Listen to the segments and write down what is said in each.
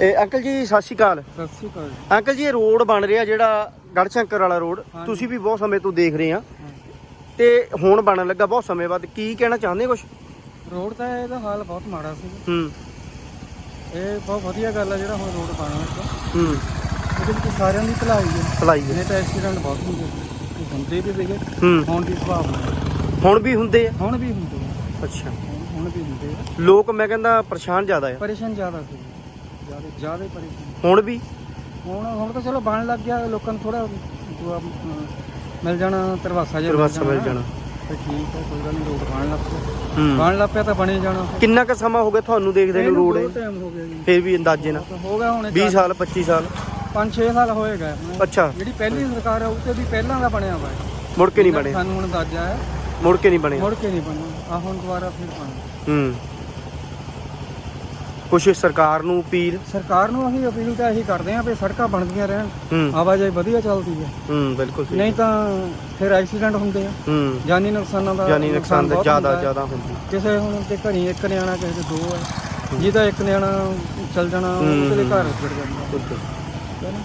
ਇਹ ਅੰਕਲ ਜੀ ਸਤਿ ਸ਼੍ਰੀ ਅਕਾਲ। ਸਤਿ ਸ਼੍ਰੀ ਅਕਾਲ ਅੰਕਲ ਜੀ ਇਹ ਰੋਡ ਬਣ ਰਿਹਾ ਜਿਹੜਾ ਗੜਸ਼ੰਕਰ ਵਾਲਾ ਰੋਡ। ਤੁਸੀਂ ਵੀ ਬਹੁਤ ਸਮੇਂ ਤੋਂ ਦੇਖ ਰਹੇ ਆ। ਤੇ ਹੁਣ ਬਣਨ ਲੱਗਾ ਬਹੁਤ ਸਮੇਂ ਬਾਅਦ। ਕੀ ਕਹਿਣਾ ਚਾਹੁੰਦੇ ਕੁਝ ਰੋਡ ਤਾਂ ਇਹਦਾ ਹਾਲ ਬਹੁਤ ਮਾੜਾ ਸੀ। ਹੂੰ। ਇਹ ਬਹੁਤ ਵਧੀਆ ਗੱਲ ਹੈ ਜਿਹੜਾ ਹੁਣ ਰੋਡ ਬਣ ਹੂੰ। ਇਹਦੇ ਵਿੱਚ ਸਾਰਿਆਂ ਦੀ ਭਲਾਈ ਹੈ ਭਲਾਈ ਹੈ ਇਹਨੇ ਤਾਂ ਐਕਸੀਡੈਂਟ ਬਹੁਤ ਹੁੰਦੇ ਹੁੰਦੇ ਵੀ ਸੀਗੇ। ਹੂੰ। ਹੁਣ ਦੀ ਸੰਭਾਵਨਾ। ਹੁਣ ਵੀ ਹੁੰਦੇ ਆ? ਹੁਣ ਵੀ ਹੁੰਦੇ ਆ। ਅੱਛਾ। ਹੁਣ ਵੀ ਹੁੰਦੇ ਆ। ਲੋਕ ਮੈਂ ਕਹਿੰਦਾ ਪਰੇਸ਼ਾਨ ਜ਼ਿਆਦਾ ਆ। ਪਰੇਸ਼ਾਨ ਜ਼ਿਆਦਾ ਸੀ। ਜ਼ਿਆਦਾ ਪਰੇਸ਼ਾਨ ਹੁਣ ਵੀ? ਹੁਣ ਹੁਣ ਤਾਂ ਚਲੋ ਬਣ ਲੱਗ ਗਿਆ ਲੋਕਾਂ ਨੂੰ ਥੋੜਾ ਮਿਲ ਜਾਣਾ ਤਰਵਾਸਾ ਜਿਹਾ ਪ੍ਰਵਾਸਾ ਮਿਲ ਜਾਣਾ। ਤੇ ਠੀਕ ਹੈ ਕੋਈ ਗੱਲ ਨਹੀਂ ਰੋਡ ਬਣ ਲੱਗ ਪਿਆ ਬਣ ਲੱਗ ਪਿਆ ਤਾਂ ਬਣੇ ਜਾਣਾ। ਕਿੰਨਾ ਕੁ ਸਮਾਂ ਹੋ ਗਿਆ ਤੁਹਾਨੂੰ ਦੇਖਦੇ ਨੂੰ ਰੋਡ? ਇਹ? ਟਾਈਮ ਹੋ ਗਿਆ ਜੀ। ਫਿਰ ਵੀ ਅੰਦਾਜ਼ੇ ਨਾਲ। ਹੋ ਗਿਆ ਹੁਣ 20 ਸਾਲ 25 ਸਾਲ। 5-6 ਸਾਲ ਹੋਏਗਾ। ਅੱਛਾ। ਜਿਹੜੀ ਪਹਿਲੀ ਸਰਕਾਰ ਹੈ ਉਹ ਤੇ ਵੀ ਪਹਿਲਾਂ ਦਾ ਬਣਿਆ ਹੋਇਆ। ਮੁੜ ਕੇ ਨਹੀਂ ਬਣੇ ਸਾਨੂੰ ਹੁਣ ਅੰਦਾਜ਼ਾ ਹੈ। ਮੁੜ ਕੇ ਨਹੀਂ ਬਣੇ ਮੁੜ ਕੇ ਨਹੀਂ ਬਣਨਾ ਆ ਹੁਣ ਦੁਬਾਰਾ ਫਿਰ ਬਣਾ ਹੂੰ। ਕੁਛ ਸਰਕਾਰ ਨੂੰ ਅਪੀਲ? ਸਰਕਾਰ ਨੂੰ ਅਸੀਂ ਅਪੀਲ ਤਾਂ ਇਹੀ ਕਰਦੇ ਹਾਂ ਵੀ ਸੜਕਾਂ ਬਣਦੀਆਂ ਰਹਿਣ ਹੂੰ। ਆਵਾਜਾਈ ਵਧੀਆ ਚੱਲਦੀ ਹੈ। ਹੂੰ ਬਿਲਕੁਲ ਸਹੀ। ਨਹੀਂ ਤਾਂ ਫਿਰ ਐਕਸੀਡੈਂਟ ਹੁੰਦੇ ਆ। ਹੂੰ। ਜਾਨੀ ਨੁਕਸਾਨਾਂ ਦਾ ਯਾਨੀ ਨੁਕਸਾਨ ਬਹੁਤ ਜ਼ਿਆਦਾ ਹੁੰਦਾ। ਹੈ। ਜ਼ਿਆਦਾ ਹੁੰਦੀ। ਕਿਸੇ ਹੁਣ ਤੇ ਘਰੀ ਇੱਕ ਨਿਆਣਾ ਕਿਸੇ ਦੇ ਦੋ ਹੈ। ਜਿਹਦਾ ਇੱਕ ਨਿਆਣਾ ਚੱਲ ਜਾਣਾ ਉਹਦੇ ਦੇ ਘਰ ਉੱਜੜ ਜਾਂਦਾ। ਬਿਲਕੁਲ। ਹੈ ਨਾ?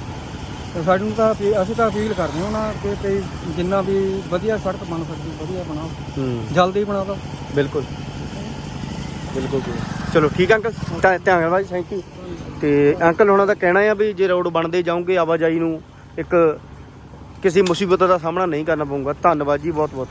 ਤੇ ਸਾਨੂੰ ਤਾਂ ਅਪੀ- ਅਸੀਂ ਤਾਂ ਅਪੀਲ ਕਰਦੇ ਹਾਂ ਉਹਨਾਂ ਕਿ ਤੇ ਜਿੰਨਾ ਵੀ ਵਧੀਆ ਸੜਕ ਬਣ ਸਕਦੀ ਵਧੀਆ ਬਣਾਓ। ਹੂੰ। ਜਲਦੀ ਬਣਾ ਦਿਓ ਬਿਲਕੁਲ। ਬਿਲਕੁਲ ਜੀ। ਚਲੋ ਠੀਕ ਆ ਅੰਕਲ ਧਿਆ- ਧੰਨਵਾਦ ਨਾਲ ਥੈਂਕ ਯੂ ਤੇ ਅੰਕਲ ਉਹਨਾਂ ਦਾ ਕਹਿਣਾ ਆ ਵੀ ਜੇ ਰੋਡ ਬਣਦੇ ਜਾਓਗੇ ਆਵਾਜਾਈ ਨੂੰ, ਇੱਕ ਕਿਸੇ ਮੁਸੀਬਤ ਦਾ ਸਾਹਮਣਾ ਨਹੀਂ ਕਰਨਾ ਪਊਗਾ। ਧੰਨਵਾਦ ਜੀ ਬਹੁਤ ਬਹੁਤ